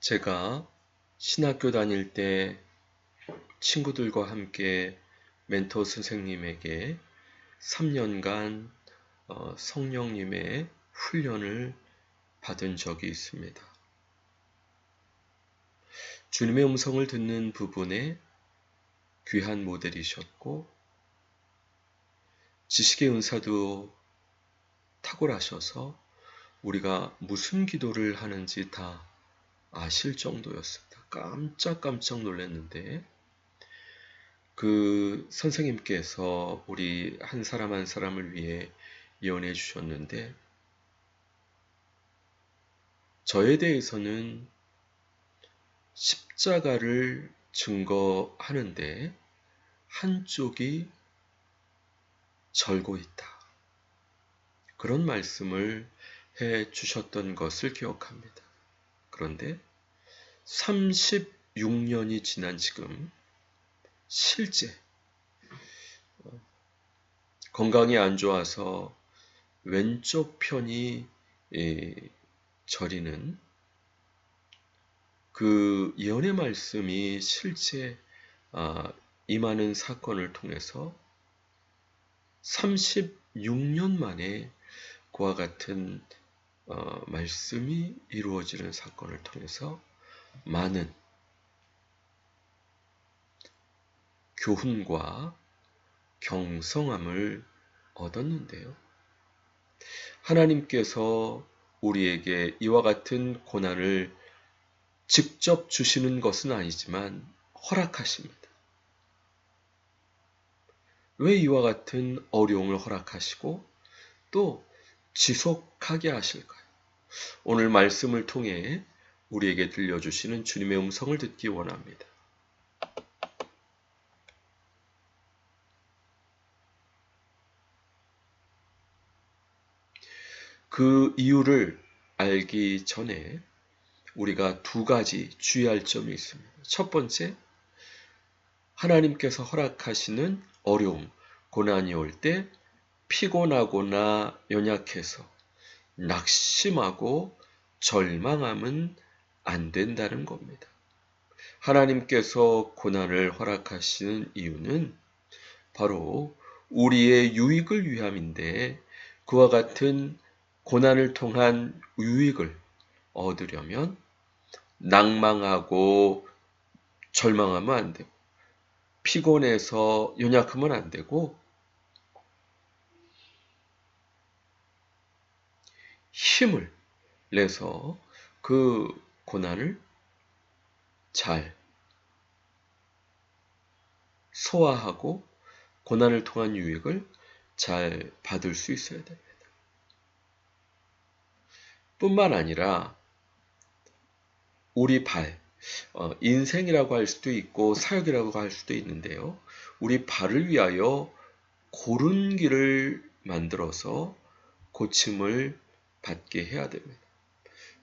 제가 신학교 다닐 때 친구들과 함께 멘토 선생님에게 3년간 어, 성령님의 훈련을 받은 적이 있습니다. 주님의 음성을 듣는 부분에 귀한 모델이셨고 지식의 은사도 탁월하셔서 우리가 무슨 기도를 하는지 다 아실 정도였습니다. 깜짝깜짝 놀랐는데 그 선생님께서 우리 한 사람 한 사람을 위해 예언해 주셨는데 저에 대해서는 십자가를 증거하는데 한쪽이 절고 있다. 그런 말씀을 해 주셨던 것을 기억합니다. 그런데 36년이 지난 지금 실제 어, 건강이 안 좋아서 왼쪽 편이 저리는 그 예언의 말씀이 실제 아, 임하는 사건을 통해서 36년 만에 그와 같은 어, 말씀이 이루어지는 사건을 통해서 많은 교훈과 경성함을 얻었는데요. 하나님께서 우리에게 이와 같은 고난을 직접 주시는 것은 아니지만 허락하십니다. 왜 이와 같은 어려움을 허락하시고 또 지속하게 하실까요? 오늘 말씀을 통해 우리에게 들려주시는 주님의 음성을 듣기 원합니다. 그 이유를 알기 전에 우리가 두 가지 주의할 점이 있습니다. 첫 번째, 하나님께서 허락하시는 어려움, 고난이 올 때 피곤하거나 연약해서 낙심하고 절망함은 안 된다는 겁니다. 하나님께서 고난을 허락하시는 이유는 바로 우리의 유익을 위함인데 그와 같은 고난을 통한 유익을 얻으려면 낭망하고 절망하면 안 되고 피곤해서 연약하면 안 되고 힘을 내서 그 고난을 잘 소화하고 고난을 통한 유익을 잘 받을 수 있어야 됩니다. 뿐만 아니라 우리 발, 어, 인생이라고 할 수도 있고 사역이라고 할 수도 있는데요. 우리 발을 위하여 고른 길을 만들어서 고침을 받게 해야 됩니다.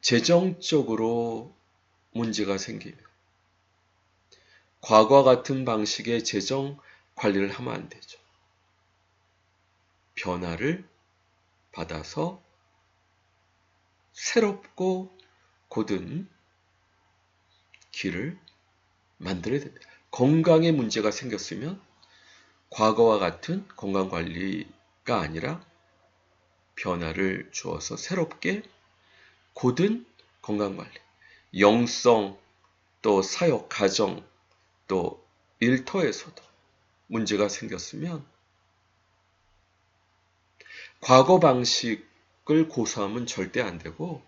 재정적으로 문제가 생기면 과거와 같은 방식의 재정 관리를 하면 안 되죠. 변화를 받아서 새롭고 곧은 길을 만들어야 됩니다. 건강에 문제가 생겼으면 과거와 같은 건강 관리가 아니라 변화를 주어서 새롭게 곧은 건강 관리, 영성, 또 사역, 가정, 또 일터에서도 문제가 생겼으면 과거 방식 을 고수하면 절대 안 되고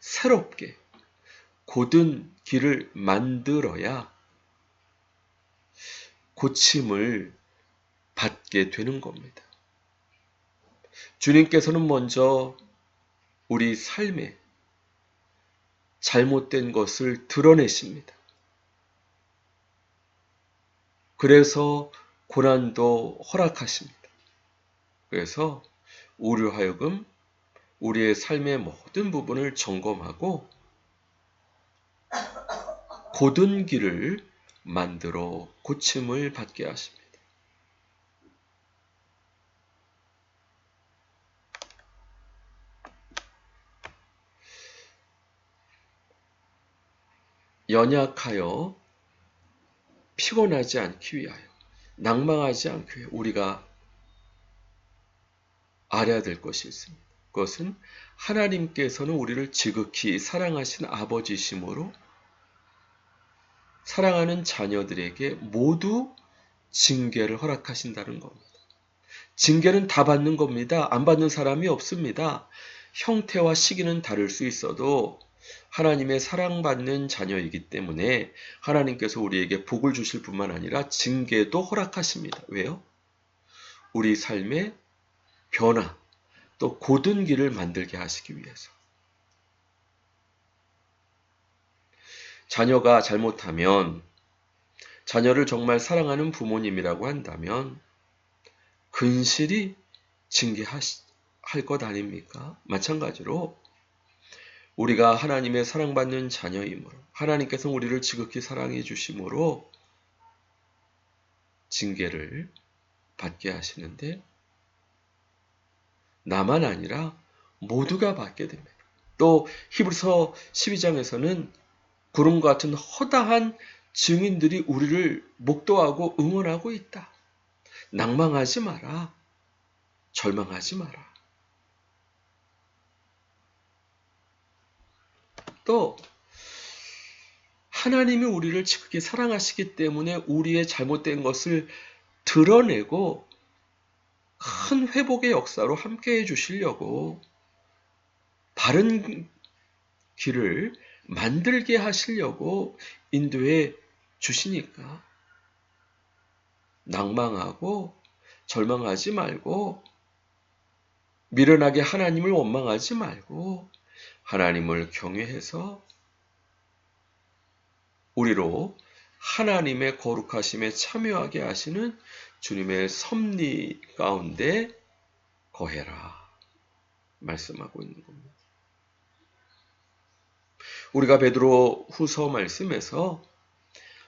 새롭게 고든 길을 만들어야 고침을 받게 되는 겁니다. 주님께서는 먼저 우리 삶에 잘못된 것을 드러내십니다. 그래서 고난도 허락하십니다. 그래서 우리 하여금 우리의 삶의 모든 부분을 점검하고 고든 길을 만들어 고침을 받게 하십니다. 연약하여 피곤하지 않기 위하여 낭망하지 않기 위해 우리가 알아야 될 것이 있습니다. 그것은 하나님께서는 우리를 지극히 사랑하신 아버지심으로 사랑하는 자녀들에게 모두 징계를 허락하신다는 겁니다. 징계는 다 받는 겁니다. 안 받는 사람이 없습니다. 형태와 시기는 다를 수 있어도 하나님의 사랑받는 자녀이기 때문에 하나님께서 우리에게 복을 주실 뿐만 아니라 징계도 허락하십니다. 왜요? 우리 삶의 변화, 또 고든 길을 만들게 하시기 위해서. 자녀가 잘못하면 자녀를 정말 사랑하는 부모님이라고 한다면 근실이 징계할 것 아닙니까? 마찬가지로 우리가 하나님의 사랑받는 자녀이므로 하나님께서 우리를 지극히 사랑해 주심으로 징계를 받게 하시는데 나만 아니라 모두가 받게 됩니다. 또 히브리서 12장에서는 구름과 같은 허다한 증인들이 우리를 목도하고 응원하고 있다. 낭망하지 마라. 절망하지 마라. 또 하나님이 우리를 지극히 사랑하시기 때문에 우리의 잘못된 것을 드러내고 큰 회복의 역사로 함께 해 주시려고 바른 길을 만들게 하시려고 인도해 주시니까 낭망하고 절망하지 말고 미련하게 하나님을 원망하지 말고 하나님을 경외해서 우리로 하나님의 거룩하심에 참여하게 하시는 주님의 섭리 가운데 거해라 말씀하고 있는 겁니다. 우리가 베드로 후서 말씀에서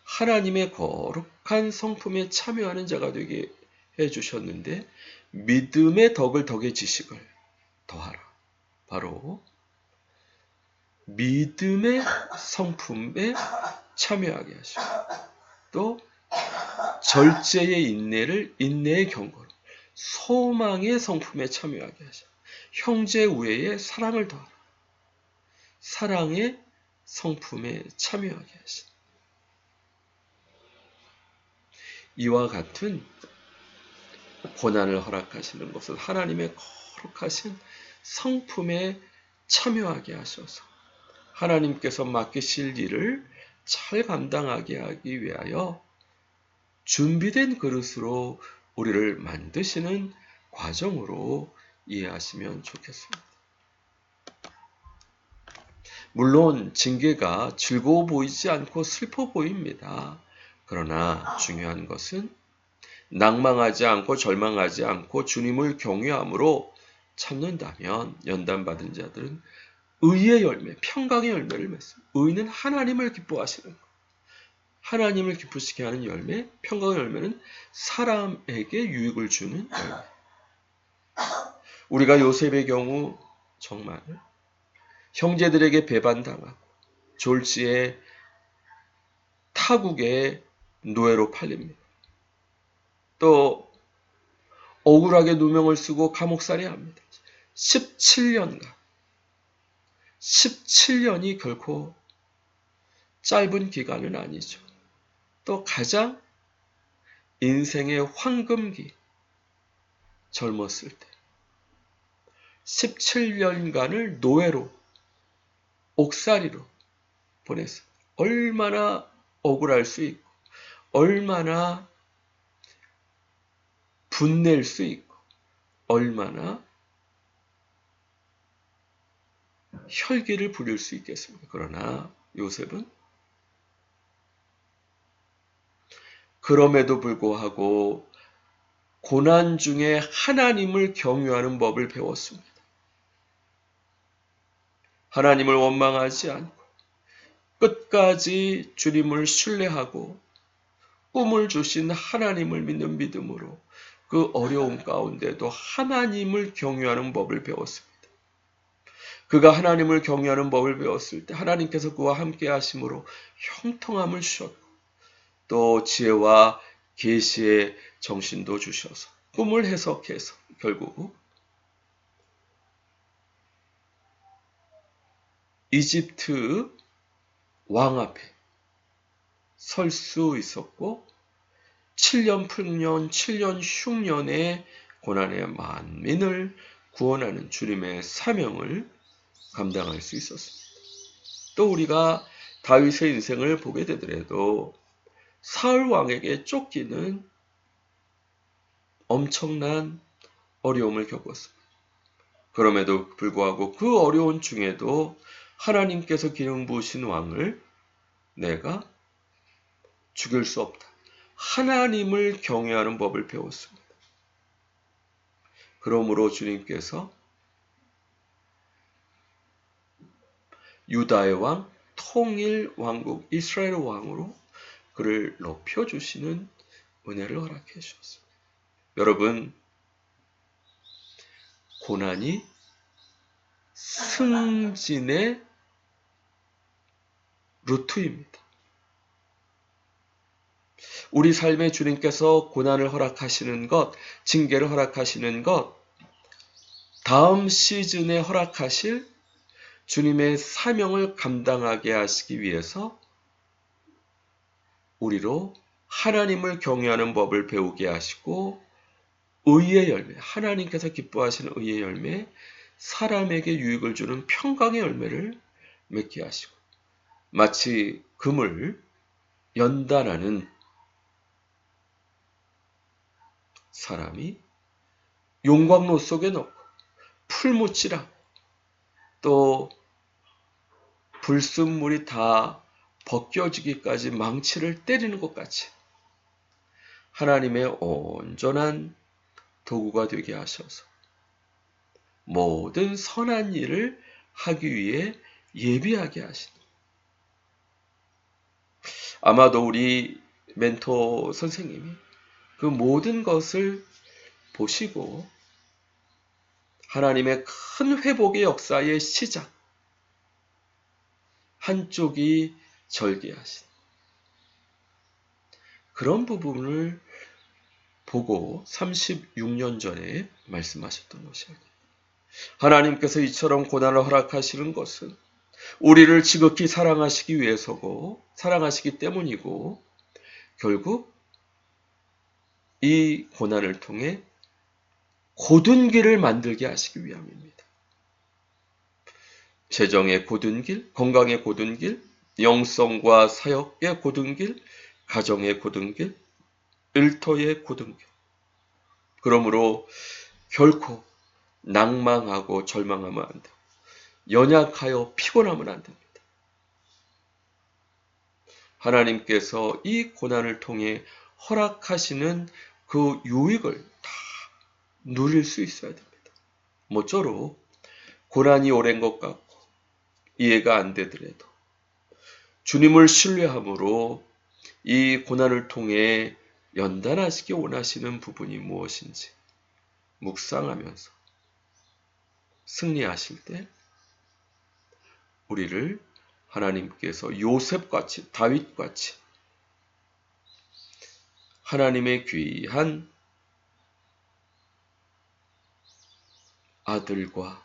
하나님의 거룩한 성품에 참여하는 자가 되게 해 주셨는데 믿음의 덕을 덕의 지식을 더하라. 바로 믿음의 성품에 참여하게 하시고 또 절제의 인내를 인내의 경고로 소망의 성품에 참여하게 하셔. 형제 우애의 사랑을 더하라. 사랑의 성품에 참여하게 하시. 이와 같은 고난을 허락하시는 것은 하나님의 거룩하신 성품에 참여하게 하셔서 하나님께서 맡기실 일을 잘 감당하게 하기 위하여 준비된 그릇으로 우리를 만드시는 과정으로 이해하시면 좋겠습니다. 물론 징계가 즐거워 보이지 않고 슬퍼 보입니다. 그러나 중요한 것은 낭망하지 않고 절망하지 않고 주님을 경외함으로 참는다면 연단받은 자들은 의의 열매, 평강의 열매를 맺습니다. 의는 하나님을 기뻐하시는 것. 하나님을 기쁘시게 하는 열매, 평강의 열매는 사람에게 유익을 주는 열매. 우리가 요셉의 경우 정말 형제들에게 배반당하고 졸지에 타국의 노예로 팔립니다. 또 억울하게 누명을 쓰고 감옥살이 합니다. 17년간 17년이 결코 짧은 기간은 아니죠. 또 가장 인생의 황금기 젊었을 때 17년간을 노예로 옥살이로 보냈어. 얼마나 억울할 수 있고 얼마나 분낼 수 있고 얼마나 혈기를 부릴 수 있겠습니까? 그러나 요셉은 그럼에도 불구하고 고난 중에 하나님을 경유하는 법을 배웠습니다. 하나님을 원망하지 않고 끝까지 주님을 신뢰하고 꿈을 주신 하나님을 믿는 믿음으로 그 어려움 가운데도 하나님을 경유하는 법을 배웠습니다. 그가 하나님을 경외하는 법을 배웠을 때 하나님께서 그와 함께 하심으로 형통함을 주셨고 또 지혜와 계시의 정신도 주셔서 꿈을 해석해서 결국 이집트 왕 앞에 설 수 있었고 7년 풀년 7년 흉년의 고난의 만민을 구원하는 주님의 사명을 감당할 수 있었습니다. 또 우리가 다윗의 인생을 보게 되더라도 사울 왕에게 쫓기는 엄청난 어려움을 겪었습니다. 그럼에도 불구하고 그 어려운 중에도 하나님께서 기름 부으신 왕을 내가 죽일 수 없다. 하나님을 경외하는 법을 배웠습니다. 그러므로 주님께서 유다의 왕, 통일 왕국 이스라엘 왕으로 그를 높여 주시는 은혜를 허락해 주셨습니다. 여러분, 고난이 승진의 루트입니다. 우리 삶에 주님께서 고난을 허락하시는 것, 징계를 허락하시는 것, 다음 시즌에 허락하실 주님의 사명을 감당하게 하시기 위해서 우리로 하나님을 경외하는 법을 배우게 하시고 의의 열매, 하나님께서 기뻐하시는 의의 열매, 사람에게 유익을 주는 평강의 열매를 맺게 하시고 마치 금을 연단하는 사람이 용광로 속에 넣고 풀무치라 또 불순물이 다 벗겨지기까지 망치를 때리는 것 같이 하나님의 온전한 도구가 되게 하셔서 모든 선한 일을 하기 위해 예비하게 하시는 아마도 우리 멘토 선생님이 그 모든 것을 보시고 하나님의 큰 회복의 역사의 시작 한쪽이 절개하신 그런 부분을 보고 36년 전에 말씀하셨던 것이 아니에요. 하나님께서 이처럼 고난을 허락하시는 것은 우리를 지극히 사랑하시기 위해서고 사랑하시기 때문이고 결국 이 고난을 통해 고든 길을 만들게 하시기 위함입니다. 재정의 고든 길, 건강의 고든 길, 영성과 사역의 고든 길, 가정의 고든 길, 일터의 고든 길. 그러므로 결코 낭망하고 절망하면 안 돼요. 연약하여 피곤하면 안 됩니다. 하나님께서 이 고난을 통해 허락하시는 그 유익을 다 누릴 수 있어야 됩니다. 모쪼록 고난이 오랜 것 같고 이해가 안 되더라도 주님을 신뢰함으로 이 고난을 통해 연단하시기 원하시는 부분이 무엇인지 묵상하면서 승리하실 때 우리를 하나님께서 요셉같이 다윗같이 하나님의 귀한 아들과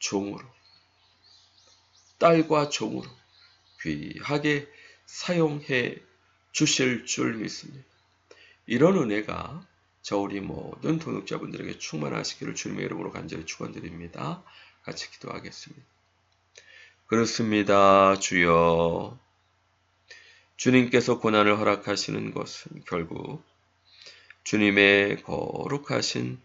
종으로 딸과 종으로 귀하게 사용해 주실 줄 믿습니다. 이런 은혜가 저 우리 모든 동역자분들에게 충만하시기를 주님의 이름으로 간절히 축원드립니다. 같이 기도하겠습니다. 그렇습니다. 주여. 주님께서 고난을 허락하시는 것은 결국 주님의 거룩하신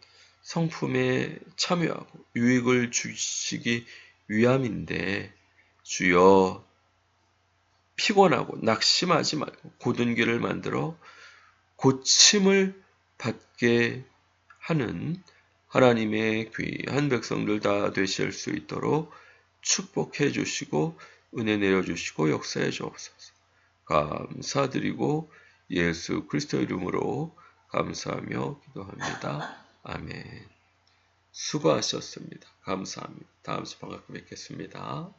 성품에 참여하고 유익을 주시기 위함인데 주여 피곤하고 낙심하지 말고 고든 길을 만들어 고침을 받게 하는 하나님의 귀한 백성들 다 되실 수 있도록 축복해 주시고 은혜 내려 주시고 역사해 주옵소서. 감사드리고 예수 그리스도 이름으로 감사하며 기도합니다. 아멘. 수고하셨습니다. 감사합니다. 다음 시간에 반갑게 뵙겠습니다.